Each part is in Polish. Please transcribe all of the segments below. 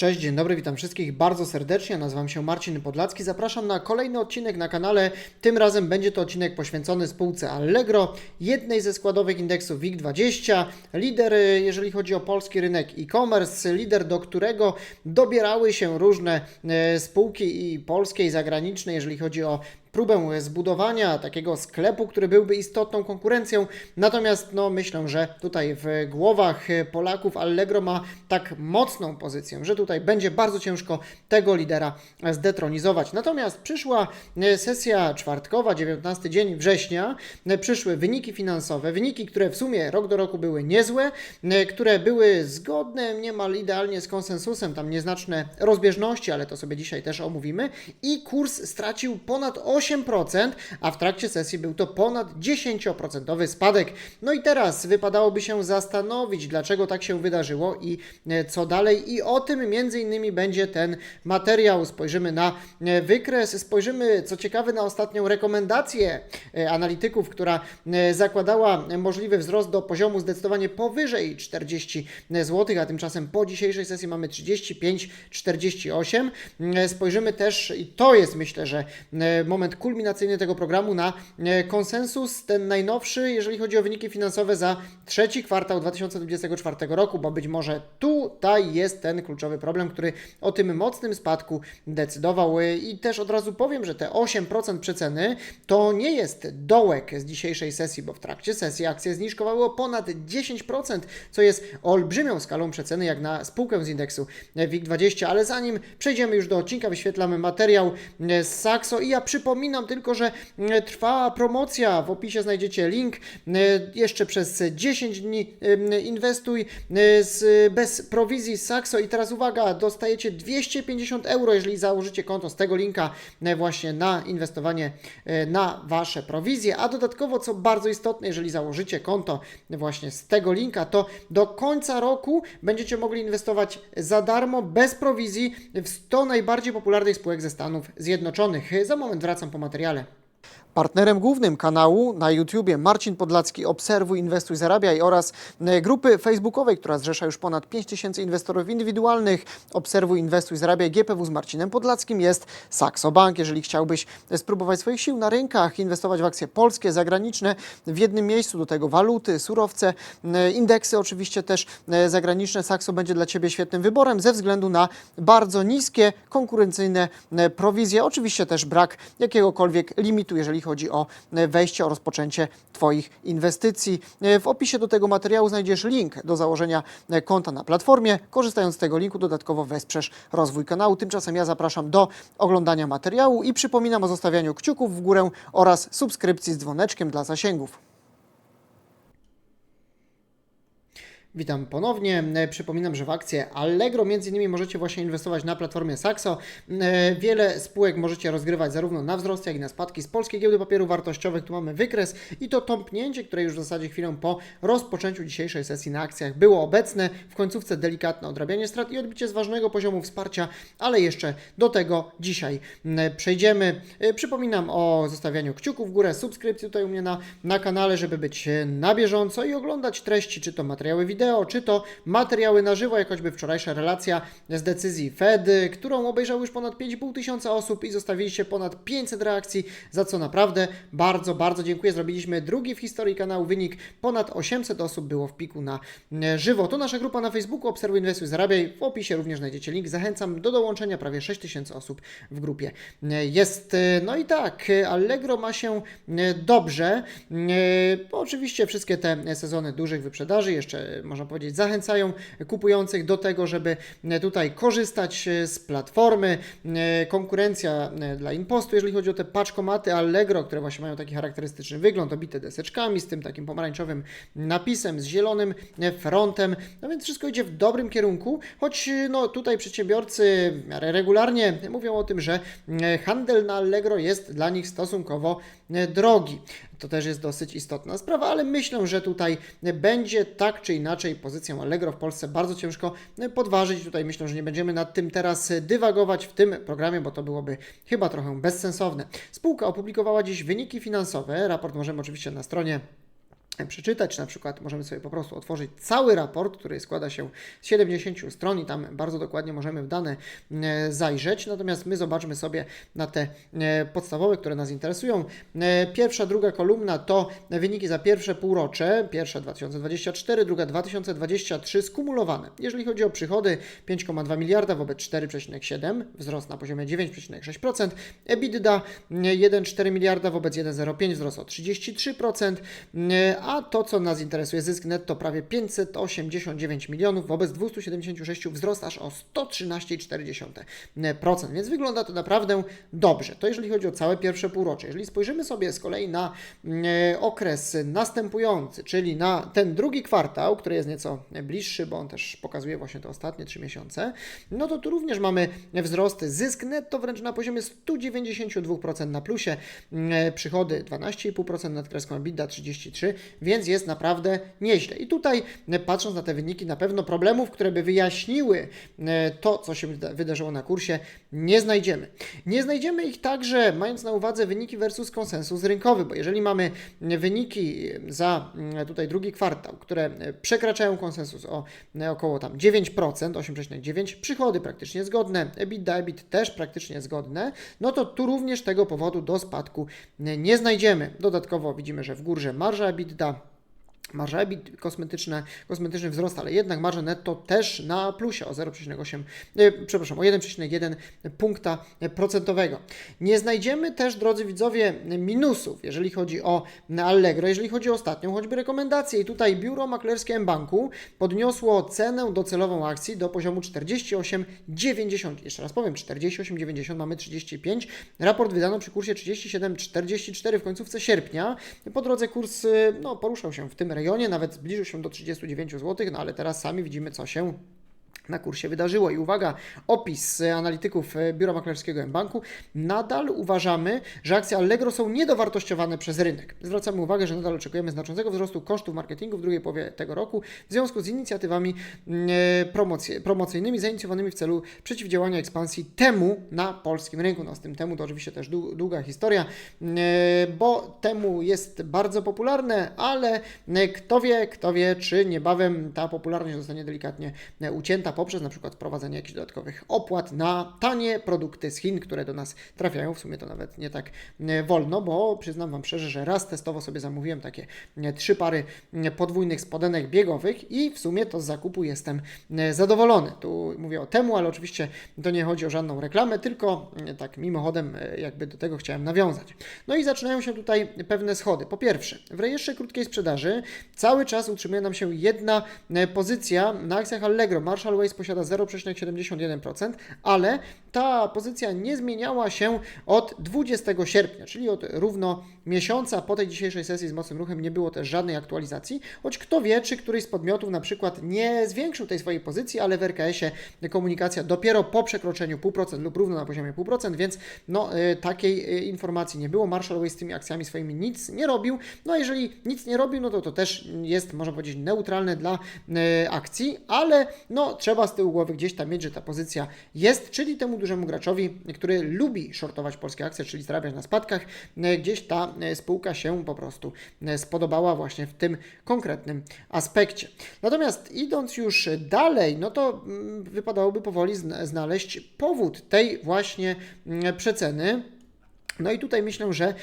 Cześć, dzień dobry, witam wszystkich bardzo serdecznie. Nazywam się Marcin Podlacki. Zapraszam na kolejny odcinek na kanale. Tym razem będzie to odcinek poświęcony spółce Allegro, jednej ze składowych indeksu WIG20, lider, y, jeżeli chodzi o polski rynek e-commerce, lider, do którego dobierały się różne e, spółki i polskie, i zagraniczne, jeżeli chodzi o próbę zbudowania takiego sklepu, który byłby istotną konkurencją. Natomiast no, myślę, że tutaj w głowach Polaków Allegro ma tak mocną pozycję, że tutaj będzie bardzo ciężko tego lidera zdetronizować. Natomiast przyszła e, sesja czwartkowa, 19 dzień września, e, przyszły wyniki finansowe, wyniki, które w sumie rok do roku były niezłe, e, które były zgodne niemal idealnie z konsensusem, tam nieznaczne rozbieżności, ale to sobie dzisiaj też omówimy i kurs stracił ponad 8%, a w trakcie sesji był to ponad 10% spadek. No i teraz wypadałoby się zastanowić, dlaczego tak się wydarzyło i e, co dalej. I o tym między innymi będzie ten materiał. Spojrzymy na e, wykres, spojrzymy co ciekawe na ostatnią rekomendację e, analityków, która zakładała możliwy wzrost do poziomu zdecydowanie powyżej 40 zł, a tymczasem po dzisiejszej sesji mamy 35,48. E, Spojrzymy też, i to jest myślę, że e, moment kulminacyjny tego programu, na e, konsensus, ten najnowszy, jeżeli chodzi o wyniki finansowe za trzeci kwartał 2024 roku, bo być może tutaj jest ten kluczowy problem, który o tym mocnym spadku decydował. E, I też od razu powiem, że te 8% przeceny to nie jest dołek z dzisiejszej sesji, bo w trakcie sesji akcje zniżkowały o ponad 10%, co jest olbrzymią skalą przeceny, jak na spółkę z indeksu WIG20. Ale zanim przejdziemy już do odcinka, wyświetlamy materiał e, z Saxo i ja przypominam tylko, że e, trwa promocja. W opisie znajdziecie link. E, Jeszcze przez 10 dni e, inwestuj z, bez prowizji z Saxo i teraz uwaga, dostajecie 250 euro, jeżeli założycie konto z tego linka właśnie na inwestowanie na Wasze prowizje, a dodatkowo, co bardzo istotne, jeżeli założycie konto właśnie z tego linka, to do końca roku będziecie mogli inwestować za darmo, bez prowizji w 100 najbardziej popularnych spółek ze Stanów Zjednoczonych. Za moment wracam po materiale. Partnerem głównym kanału na YouTubie Marcin Podlacki. Obserwuj, Inwestuj, Zarabiaj oraz e, grupy facebookowej, która zrzesza już ponad 5000 inwestorów indywidualnych. Obserwuj, Inwestuj, Zarabiaj. GPW z Marcinem Podlackim jest Saxo Bank. Jeżeli chciałbyś spróbować swoich sił na rynkach, inwestować w akcje polskie, zagraniczne w jednym miejscu, do tego waluty, surowce, e, indeksy oczywiście też e, zagraniczne, Saxo będzie dla Ciebie świetnym wyborem ze względu na bardzo niskie, konkurencyjne prowizje, oczywiście też brak jakiegokolwiek limitu, jeżeli chodzi o e, wejście, o rozpoczęcie Twoich inwestycji. E, W opisie do tego materiału znajdziesz link do założenia e, konta na platformie. Korzystając z tego linku dodatkowo wesprzesz rozwój kanału. Tymczasem ja zapraszam do oglądania materiału i przypominam o zostawianiu kciuków w górę oraz subskrypcji z dzwoneczkiem dla zasięgów. Witam ponownie. E, Przypominam, że w akcję Allegro między innymi możecie właśnie inwestować na platformie Saxo. E, Wiele spółek możecie rozgrywać zarówno na wzrost, jak i na spadki z polskiej giełdy papierów wartościowych. Tu mamy wykres i to tąpnięcie, które już w zasadzie chwilę po rozpoczęciu dzisiejszej sesji na akcjach było obecne. W końcówce delikatne odrabianie strat i odbicie z ważnego poziomu wsparcia, ale jeszcze do tego dzisiaj m, przejdziemy. E, Przypominam o zostawianiu kciuków w górę, subskrypcji tutaj u mnie na, na kanale, żeby być na bieżąco i oglądać treści, czy to materiały wideo, czy to materiały na żywo, jak choćby wczorajsza relacja z decyzji Fed, którą obejrzało już ponad 5,5 tysiąca osób i zostawiliście ponad 500 reakcji, za co naprawdę bardzo, bardzo dziękuję. Zrobiliśmy drugi w historii kanału wynik. Ponad 800 osób było w piku na e, żywo. To nasza grupa na Facebooku Obserwuj, Inwestuj, Zarabiaj. W opisie również znajdziecie link. Zachęcam do dołączenia. Prawie 6 tysięcy osób w grupie e, jest. E, No i tak, Allegro ma się dobrze. Bo Oczywiście wszystkie te sezony dużych wyprzedaży jeszcze można powiedzieć zachęcają kupujących do tego, żeby tutaj korzystać e, z platformy. E, Konkurencja e, dla impostu, jeżeli chodzi o te paczkomaty Allegro, które właśnie mają taki charakterystyczny wygląd, obite deseczkami, z tym takim pomarańczowym napisem, z zielonym frontem. No więc wszystko idzie w dobrym kierunku, choć no, tutaj przedsiębiorcy regularnie mówią o tym, że handel na Allegro jest dla nich stosunkowo drogi. To też jest dosyć istotna sprawa, ale myślę, że tutaj będzie tak czy inaczej pozycję Allegro w Polsce bardzo ciężko podważyć. Tutaj myślę, że nie będziemy nad tym teraz dywagować w tym programie, bo to byłoby chyba trochę bezsensowne. Spółka opublikowała dziś wyniki finansowe. Raport możemy oczywiście na stronie przeczytać, czy na przykład możemy sobie po prostu otworzyć cały raport, który składa się z 70 stron i tam bardzo dokładnie możemy w dane e, zajrzeć. Natomiast my zobaczmy sobie na te e, podstawowe, które nas interesują. E, Pierwsza, druga kolumna to wyniki za pierwsze półrocze, pierwsza 2024, druga 2023 skumulowane. Jeżeli chodzi o przychody 5,2 miliarda wobec 4,7, wzrost na poziomie 9,6%, EBITDA 1,4 miliarda wobec 1,05, wzrost o 33%, a to, co nas interesuje, zysk netto prawie 589 milionów wobec 276, wzrost aż o 113,4%, więc wygląda to naprawdę dobrze. To jeżeli chodzi o całe pierwsze półrocze. Jeżeli spojrzymy sobie z kolei na e, okres następujący, czyli na ten drugi kwartał, który jest nieco bliższy, bo on też pokazuje właśnie te ostatnie trzy miesiące, no to tu również mamy wzrosty. Zysk netto wręcz na poziomie 192% na plusie, e, przychody 12,5% nad kreską EBITDA 33%, więc jest naprawdę nieźle. I tutaj e, patrząc na te wyniki, na pewno problemów, które by wyjaśniły e, to, co się wyda- wydarzyło na kursie, nie znajdziemy. Nie znajdziemy ich także mając na uwadze wyniki versus konsensus rynkowy, bo jeżeli mamy e, wyniki za tutaj drugi kwartał, które przekraczają konsensus o około tam 9%, 8,9%, przychody praktycznie zgodne, EBITDA, EBIT też praktycznie zgodne, no to tu również tego powodu do spadku nie znajdziemy. Dodatkowo widzimy, że w górze marża EBITDA Tá. Marża EBIT kosmetyczne, kosmetyczny wzrost, ale jednak marża netto też na plusie o 0,8, e, przepraszam, o 1,1 punkta procentowego. Nie znajdziemy też, drodzy widzowie, minusów, jeżeli chodzi o Allegro, jeżeli chodzi o ostatnią choćby rekomendację. I tutaj biuro maklerskie banku podniosło cenę docelową akcji do poziomu 48,90. Jeszcze raz powiem, 48,90 mamy 35. Raport wydano przy kursie 37,44 w końcówce sierpnia. Po drodze kurs y, no, poruszał się w tym rejonie, nawet zbliżył się do 39 zł, no ale teraz sami widzimy, co się na kursie wydarzyło. I uwaga, opis e, analityków e, Biura Maklerskiego M-Banku. Nadal uważamy, że akcje Allegro są niedowartościowane przez rynek. Zwracamy uwagę, że nadal oczekujemy znaczącego wzrostu kosztów marketingu w drugiej połowie tego roku w związku z inicjatywami mm, e, promocy, promocyjnymi zainicjowanymi w celu przeciwdziałania ekspansji temu na polskim rynku. No z tym temu to oczywiście też dłu- długa historia, mm, bo temu jest bardzo popularne, ale kto wie, kto wie, czy niebawem ta popularność zostanie delikatnie ucięta poprzez na przykład wprowadzenie jakichś dodatkowych opłat na tanie produkty z Chin, które do nas trafiają. W sumie to nawet nie tak wolno, bo przyznam Wam szczerze, że raz testowo sobie zamówiłem takie trzy pary podwójnych spodenek biegowych i w sumie to z zakupu jestem zadowolony. Tu mówię o temu, ale oczywiście to nie chodzi o żadną reklamę, tylko tak mimochodem e, jakby do tego chciałem nawiązać. No i zaczynają się tutaj pewne schody. Po pierwsze, w rejestrze krótkiej sprzedaży cały czas utrzymuje nam się jedna e, pozycja na akcjach Allegro. Marshall Ways posiada 0,71%, ale ta pozycja nie zmieniała się od 20 sierpnia, czyli od równo miesiąca po tej dzisiejszej sesji z mocnym ruchem nie było też żadnej aktualizacji, choć kto wie, czy któryś z podmiotów na przykład nie zwiększył tej swojej pozycji, ale w RKS-ie komunikacja dopiero po przekroczeniu 0,5% lub równo na poziomie 0,5%, więc no, y, takiej y, informacji nie było. Marshall Ways z tymi akcjami swoimi nic nie robił. No a jeżeli nic nie robił, no to to też jest, można powiedzieć, neutralne dla y, akcji, ale no trzeba z tyłu głowy gdzieś tam mieć, że ta pozycja jest, czyli temu dużemu graczowi, który lubi shortować polskie akcje, czyli zarabiać na spadkach, y, gdzieś ta y, spółka się po prostu y, spodobała właśnie w tym konkretnym aspekcie. Natomiast idąc już dalej, no to mm, wypadałoby powoli zna- znaleźć powód tej właśnie mm, przeceny. No i tutaj myślę, że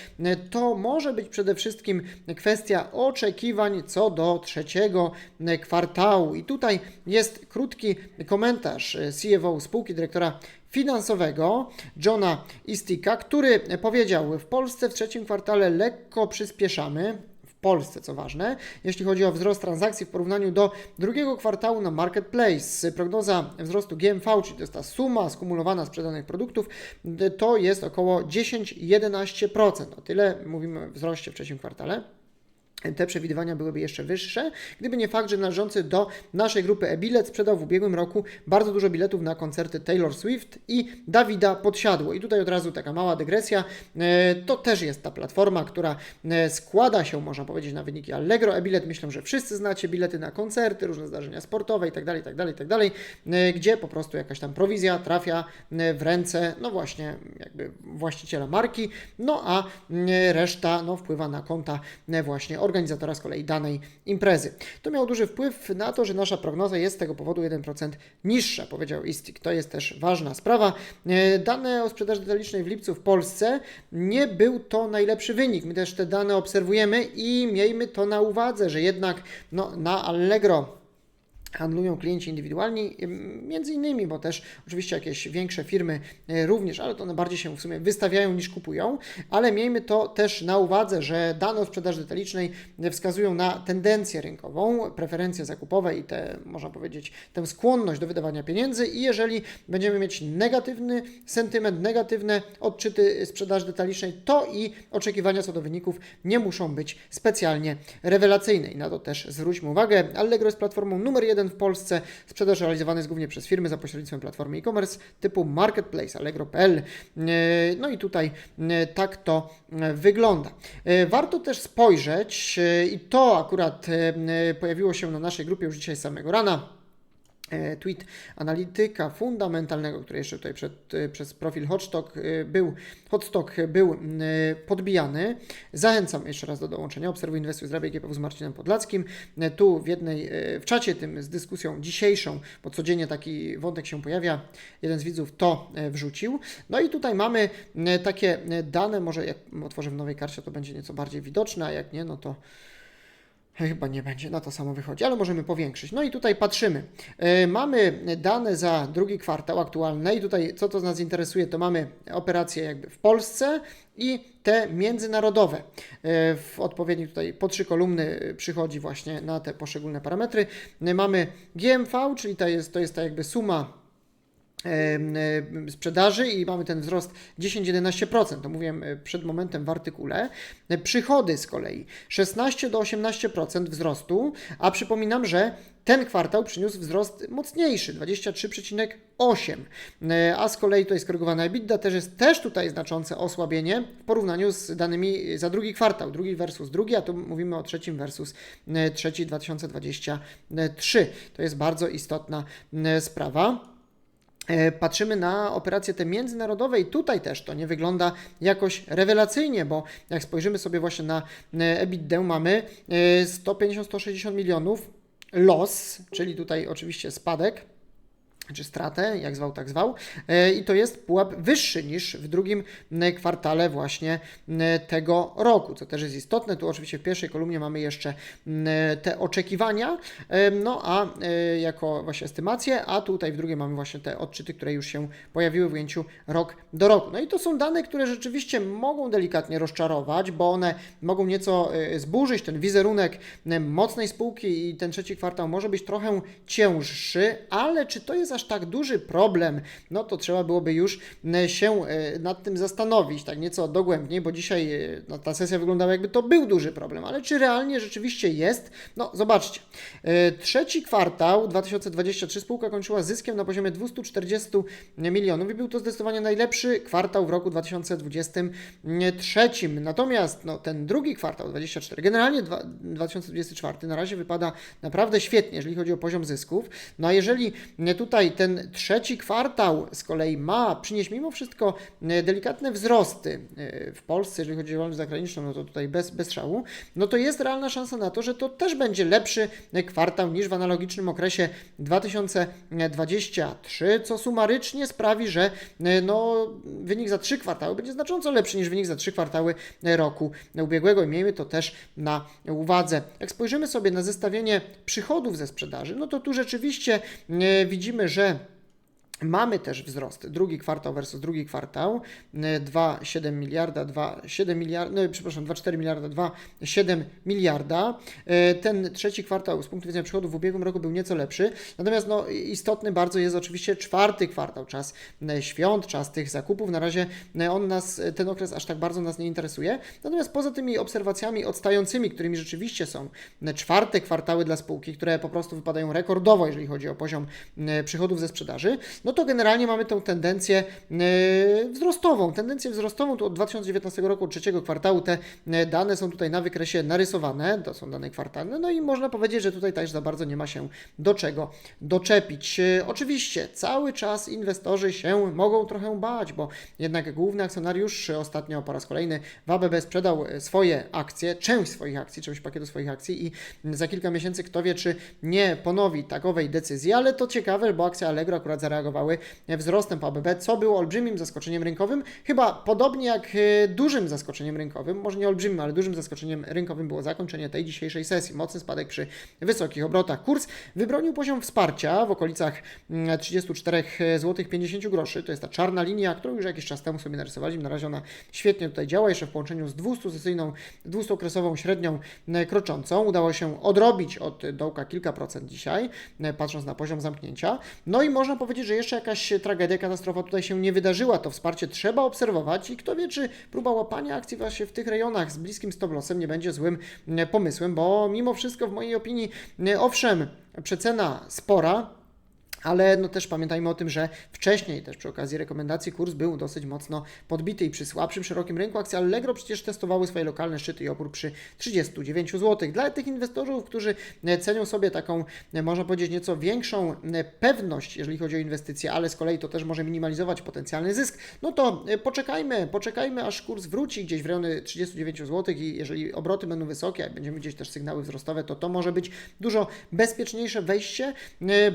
to może być przede wszystkim kwestia oczekiwań co do trzeciego kwartału. I tutaj jest krótki komentarz CFO spółki dyrektora finansowego Johna Istika, który powiedział: W Polsce w trzecim kwartale lekko przyspieszamy. Polsce, co ważne, jeśli chodzi o wzrost transakcji w porównaniu do drugiego kwartału na Marketplace. Prognoza wzrostu GMV, czyli to jest ta suma skumulowana sprzedanych produktów, to jest około 10-11%. O tyle mówimy o wzroście w trzecim kwartale te przewidywania byłyby jeszcze wyższe, gdyby nie fakt, że należący do naszej grupy e-bilet sprzedał w ubiegłym roku bardzo dużo biletów na koncerty Taylor Swift i Dawida Podsiadło. I tutaj od razu taka mała dygresja. E, To też jest ta platforma, która e, składa się, można powiedzieć, na wyniki Allegro e-bilet. Myślę, że wszyscy znacie bilety na koncerty, różne zdarzenia sportowe itd., itd., itd., gdzie po prostu jakaś tam prowizja trafia e, w ręce, no właśnie, jakby właściciela marki, no a reszta no, wpływa na konta właśnie organizatora z kolei danej imprezy. To miało duży wpływ na to, że nasza prognoza jest z tego powodu 1% niższa, powiedział Istik. To jest też ważna sprawa. E, Dane o sprzedaży detalicznej w lipcu w Polsce nie był to najlepszy wynik. My też te dane obserwujemy i miejmy to na uwadze, że jednak no, na Allegro handlują klienci indywidualni, między innymi, bo też oczywiście jakieś większe firmy y, również, ale to one bardziej się w sumie wystawiają niż kupują, ale miejmy to też na uwadze, że dane o sprzedaży detalicznej wskazują na tendencję rynkową, preferencje zakupowe i te, można powiedzieć, tę skłonność do wydawania pieniędzy. I jeżeli będziemy mieć negatywny sentyment, negatywne odczyty sprzedaży detalicznej, to i oczekiwania co do wyników nie muszą być specjalnie rewelacyjne. I na to też zwróćmy uwagę. Allegro jest platformą numer jeden w Polsce. Sprzedaż realizowana jest głównie przez firmy za pośrednictwem platformy e-commerce typu Marketplace, Allegro.pl. E, No i tutaj e, tak to e, wygląda. Warto też spojrzeć, i to akurat pojawiło się na naszej grupie już dzisiaj samego rana, tweet analityka fundamentalnego, który jeszcze tutaj przed, e, przez profil Hotstock e, był, Hotstock był e, podbijany. Zachęcam jeszcze raz do dołączenia. Obserwuj Inwestuj Zdrabie GPW z Marcinem Podlackim. E, Tu w jednej, e, w czacie tym z dyskusją dzisiejszą, bo codziennie taki wątek się pojawia, jeden z widzów to e, wrzucił. No i tutaj mamy e, takie e, dane, może jak otworzę w nowej karcie, to będzie nieco bardziej widoczne, a jak nie, no to Chyba nie będzie, na to samo wychodzi, ale możemy powiększyć. No i tutaj patrzymy. E, Mamy dane za drugi kwartał aktualne i tutaj co to nas interesuje, to mamy operacje jakby w Polsce i te międzynarodowe. E, W odpowiednich tutaj po trzy kolumny e, przychodzi właśnie na te poszczególne parametry. E, Mamy GMV, czyli to jest, to jest ta jakby suma e, sprzedaży i mamy ten wzrost 10-11%, to mówiłem e, przed momentem w artykule. E, Przychody z kolei 16 do 18% wzrostu, a przypominam, że ten kwartał przyniósł wzrost mocniejszy 23,8, E, a z kolei tutaj skorygowana EBITDA też jest też tutaj znaczące osłabienie w porównaniu z danymi za drugi kwartał, drugi versus drugi, a tu mówimy o trzecim versus e, trzeci 2023. To jest bardzo istotna e, sprawa. E, Patrzymy na operacje te międzynarodowe i tutaj też to nie wygląda jakoś rewelacyjnie, bo jak spojrzymy sobie właśnie na e, EBITDA, mamy e, 150-160 milionów los, czyli tutaj oczywiście spadek czy stratę, jak zwał, tak zwał. E, I to jest pułap wyższy niż w drugim m, kwartale właśnie m, tego roku, co też jest istotne. Tu oczywiście w pierwszej kolumnie mamy jeszcze te oczekiwania, e, no a e, jako właśnie estymacje, a tutaj w drugiej mamy właśnie te odczyty, które już się pojawiły w ujęciu rok do roku. No i to są dane, które rzeczywiście mogą delikatnie rozczarować, bo one mogą nieco e, zburzyć ten wizerunek mocnej spółki i ten trzeci kwartał może być trochę cięższy, ale czy to jest aż tak duży problem, no to trzeba byłoby już m, się e, nad tym zastanowić, tak nieco dogłębniej, bo dzisiaj e, no, ta sesja wyglądała jakby to był duży problem, ale czy realnie rzeczywiście jest? No zobaczcie, E, trzeci kwartał 2023 spółka kończyła zyskiem na poziomie 240 milionów i był to zdecydowanie najlepszy kwartał w roku 2023. Natomiast no, ten drugi kwartał 24, generalnie dwa- 2024 na razie wypada naprawdę świetnie, jeżeli chodzi o poziom zysków. No a jeżeli e, ten trzeci kwartał z kolei ma przynieść mimo wszystko e, delikatne wzrosty e, w Polsce, jeżeli chodzi o działalność zagraniczną, no to tutaj bez, bez szału, no to jest realna szansa na to, że to też będzie lepszy e, kwartał niż w analogicznym okresie 2023, co sumarycznie sprawi, że no, wynik za trzy kwartały będzie znacząco lepszy niż wynik za trzy kwartały roku ubiegłego i miejmy to też na uwadze. Jak spojrzymy sobie na zestawienie przychodów ze sprzedaży, no to tu rzeczywiście widzimy, że Hashem. Mamy też wzrost. Drugi kwartał versus drugi kwartał. e, 2,7 miliarda, 2,7 miliarda, no, przepraszam, 2,4 miliarda, 2,7 miliarda. E, Ten trzeci kwartał z punktu widzenia przychodów w ubiegłym roku był nieco lepszy. Natomiast no, istotny bardzo jest oczywiście czwarty kwartał, czas e, świąt, czas tych zakupów. Na razie on nas, ten okres aż tak bardzo nas nie interesuje. Natomiast poza tymi obserwacjami odstającymi, którymi rzeczywiście są czwarte kwartały dla spółki, które po prostu wypadają rekordowo, jeżeli chodzi o poziom przychodów ze sprzedaży, no to generalnie mamy tą tendencję e, wzrostową. Tendencję wzrostową to od 2019 roku, trzeciego kwartału te e, dane są tutaj na wykresie narysowane, to są dane kwartalne, no i można powiedzieć, że tutaj też za bardzo nie ma się do czego doczepić. E, Oczywiście cały czas inwestorzy się mogą trochę bać, bo jednak główny akcjonariusz ostatnio po raz kolejny w ABB sprzedał swoje akcje, część swoich akcji, część pakietu swoich akcji i za kilka miesięcy kto wie, czy nie ponowi takowej decyzji, ale to ciekawe, bo akcje Allegro akurat zareagowały wzrostem po ABB, co było olbrzymim zaskoczeniem rynkowym, chyba podobnie jak e, dużym zaskoczeniem rynkowym, może nie olbrzymim, ale dużym zaskoczeniem rynkowym było zakończenie tej dzisiejszej sesji. Mocny spadek przy wysokich obrotach. Kurs wybronił poziom wsparcia w okolicach mm, 34 zł 50 groszy. To jest ta czarna linia, którą już jakiś czas temu sobie narysowaliśmy. Na razie ona świetnie tutaj działa, jeszcze w połączeniu z 200-sesyjną, 200-okresową średnią e, kroczącą. Udało się odrobić od dołka kilka procent dzisiaj, e, patrząc na poziom zamknięcia. No i można powiedzieć, że jeszcze jakaś tragedia, katastrofa tutaj się nie wydarzyła. To wsparcie trzeba obserwować i kto wie, czy próba łapania akcji właśnie w tych rejonach z bliskim stop lossem nie będzie złym e, pomysłem, bo mimo wszystko w mojej opinii, e, owszem, przecena spora, ale no też pamiętajmy o tym, że wcześniej też przy okazji rekomendacji kurs był dosyć mocno podbity i przy słabszym, szerokim rynku akcje Allegro przecież testowały swoje lokalne szczyty i opór przy 39 zł. Dla tych inwestorów, którzy e, cenią sobie taką, e, można powiedzieć, nieco większą e, pewność, jeżeli chodzi o inwestycje, ale z kolei to też może minimalizować potencjalny zysk, no to poczekajmy, poczekajmy aż kurs wróci gdzieś w rejony 39 zł i jeżeli obroty będą wysokie, a będziemy gdzieś też sygnały wzrostowe, to to może być dużo bezpieczniejsze wejście,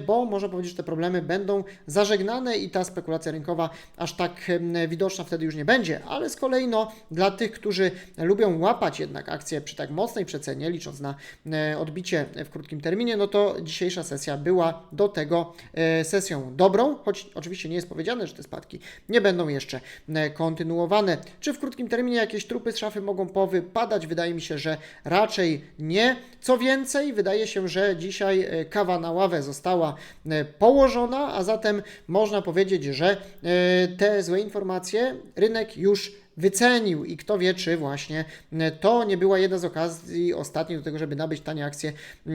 bo można powiedzieć, te problemy będą zażegnane i ta spekulacja rynkowa aż tak widoczna wtedy już nie będzie, ale z kolei no, dla tych, którzy lubią łapać jednak akcje przy tak mocnej przecenie, licząc na e, odbicie w krótkim terminie, no to dzisiejsza sesja była do tego e, sesją dobrą, choć oczywiście nie jest powiedziane, że te spadki nie będą jeszcze e, kontynuowane. Czy w krótkim terminie jakieś trupy z szafy mogą powypadać? Wydaje mi się, że raczej nie. Co więcej, wydaje się, że dzisiaj kawa na ławę została położona, a zatem można powiedzieć, że e, te złe informacje rynek już wycenił. I kto wie, czy właśnie e, to nie była jedna z okazji ostatnich do tego, żeby nabyć tanie akcje e,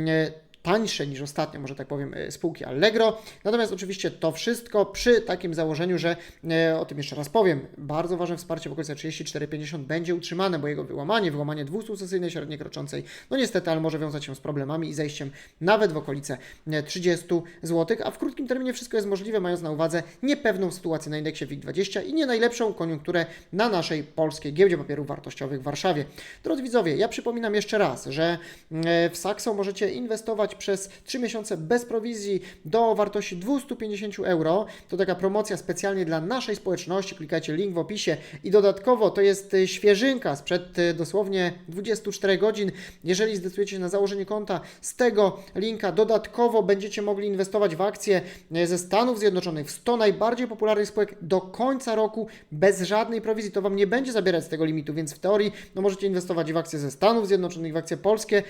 tańsze niż ostatnio, może tak powiem, e, spółki Allegro. Natomiast oczywiście to wszystko przy takim założeniu, że e, o tym jeszcze raz powiem, bardzo ważne wsparcie w okolicach 34,50 będzie utrzymane, bo jego wyłamanie, wyłamanie 200-sesyjnej średniej kroczącej, no niestety, ale może wiązać się z problemami i zejściem nawet w okolice e, 30 zł, a w krótkim terminie wszystko jest możliwe, mając na uwadze niepewną sytuację na indeksie WIG20 i nie najlepszą koniunkturę na naszej polskiej giełdzie papierów wartościowych w Warszawie. Drodzy widzowie, ja przypominam jeszcze raz, że e, w Saxo możecie inwestować przez 3 miesiące bez prowizji do wartości 250 euro. To taka promocja specjalnie dla naszej społeczności. Klikajcie link w opisie i dodatkowo to jest e, świeżynka sprzed e, dosłownie 24 godzin. Jeżeli zdecydujecie się na założenie konta z tego linka, dodatkowo będziecie mogli inwestować w akcje e, ze Stanów Zjednoczonych w 100 najbardziej popularnych spółek do końca roku bez żadnej prowizji. To Wam nie będzie zabierać z tego limitu, więc w teorii no, możecie inwestować w akcje ze Stanów Zjednoczonych, w akcje polskie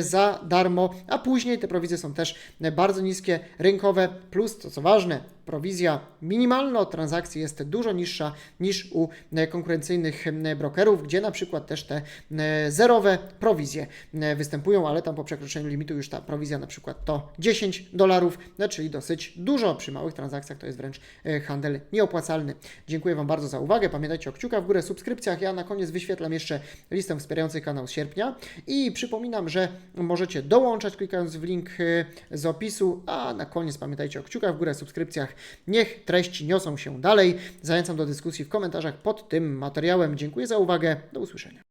za darmo, a później te prowizje są też bardzo niskie, rynkowe, plus to co ważne, prowizja minimalna od transakcji jest dużo niższa niż u e, konkurencyjnych brokerów, gdzie na przykład też te e, zerowe prowizje e, występują, ale tam po przekroczeniu limitu już ta prowizja na przykład to 10 dolarów, no, czyli dosyć dużo. Przy małych transakcjach to jest wręcz handel nieopłacalny. Dziękuję Wam bardzo za uwagę. Pamiętajcie o kciukach w górę, subskrypcjach. Ja na koniec wyświetlam jeszcze listę wspierających kanał z sierpnia i przypominam, że możecie dołączać klikając w link z opisu, a na koniec pamiętajcie o kciukach w górę, subskrypcjach. Niech treści niosą się dalej. Zachęcam do dyskusji w komentarzach pod tym materiałem. Dziękuję za uwagę. Do usłyszenia.